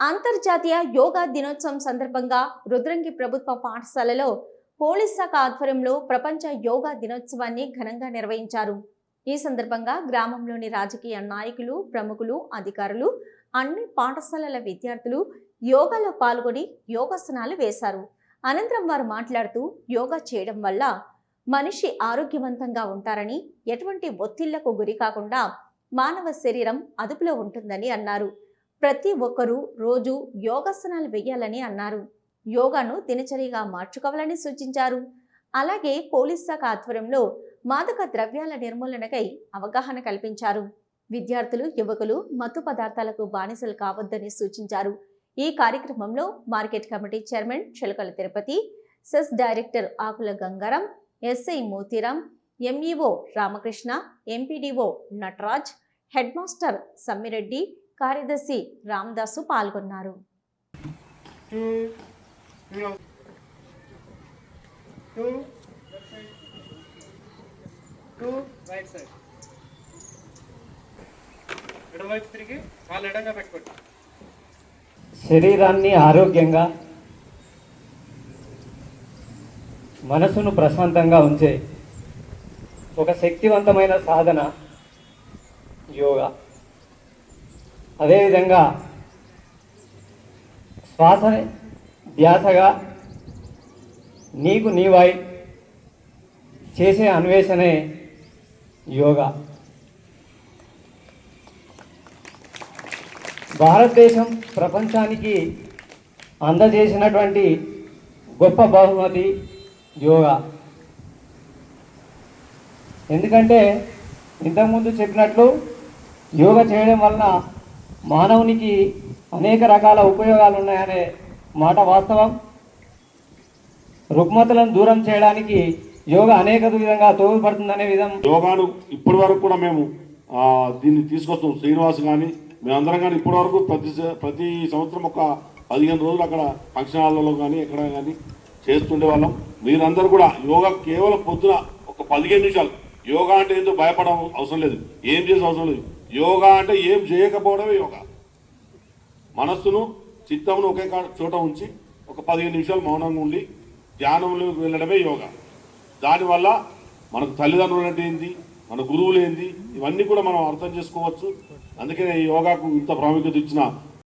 అంతర్జాతీయ యోగా దినోత్సవం సందర్భంగా రుద్రంగి ప్రభుత్వ పాఠశాలలో పోలీస్ శాఖ ఆధ్వర్యంలో ప్రపంచ యోగా దినోత్సవాన్ని ఘనంగా నిర్వహించారు. ఈ సందర్భంగా గ్రామంలోని రాజకీయ నాయకులు ప్రముఖులు అధికారులు అన్ని పాఠశాలల విద్యార్థులు యోగాలో పాల్గొని యోగాసనాలు వేశారు. అనంతరం వారు మాట్లాడుతూ యోగా చేయడం వల్ల మనిషి ఆరోగ్యవంతంగా ఉంటారని ఎటువంటి ఒత్తిళ్ళకు గురి కాకుండా మానవ శరీరం అదుపులో ఉంటుందని అన్నారు. ప్రతి ఒక్కరూ రోజు యోగాసనాలు వేయాలని అన్నారు. యోగాను దినచర్యగా మార్చుకోవాలని సూచించారు. అలాగే పోలీస్ శాఖ ఆధ్వర్యంలో మాదక ద్రవ్యాల నిర్మూలనకై అవగాహన కల్పించారు. విద్యార్థులు యువకులు మత్తు పదార్థాలకు బానిసలు కావద్దని సూచించారు. ఈ కార్యక్రమంలో market committee chairman Chilakala Tirupati cess director Akula Gangaram SI Motiram MEO Ramakrishna MPDO Nataraj head master Sammireddy కార్యదర్శి రామదాసు పాల్గొన్నారు. శరీరాన్ని ఆరోగ్యంగా మనసును ప్రశాంతంగా ఉంచే ఒక శక్తివంతమైన సాధన యోగా. అదేవిధంగా శ్వాస ధ్యాసగా నీకు నీవై చేసే అన్వేషణే యోగా. భారతదేశం ప్రపంచానికి అందజేసినటువంటి గొప్ప బహుమతి యోగా. ఎందుకంటే ఇంతకుముందు చెప్పినట్లు యోగా చేయడం వలన మానవునికి అనేక రకాల ఉపయోగాలు ఉన్నాయనే మాట వాస్తవం. రుగ్మతలను దూరం చేయడానికి యోగా అనేక విధంగా తోడ్పడుతుందనే విధం. యోగాను ఇప్పటి వరకు కూడా మేము దీన్ని తీసుకొస్తాం. శ్రీనివాస్ కానీ మేమందరం కానీ ఇప్పటి వరకు ప్రతి ప్రతి సంవత్సరం ఒక పదిహేను రోజులు అక్కడ ఫంక్షన్ హాల్లో కానీ ఎక్కడ కానీ చేస్తుండే వాళ్ళం. మీరందరూ కూడా యోగా కేవలం పొద్దున ఒక పదిహేను నిమిషాలు. యోగా అంటే ఏంటో భయపడడం అవసరం లేదు. ఏం చేసే అవసరం లేదు. యోగా అంటే ఏం చేయకపోవడమే యోగా. మనస్సును చిత్తమును ఒకే కా- చోట ఉంచి ఒక పదిహేను నిమిషాలు మౌనంగా ఉండి ధ్యానంలోకి వెళ్ళడమే యోగా. దానివల్ల మనకు తల్లిదండ్రులు అంటే ఏంది మన గురువులు ఏంది ఇవన్నీ కూడా మనం అర్థం చేసుకోవచ్చు. అందుకనే యోగాకు ఇంత ప్రాముఖ్యత ఇచ్చిన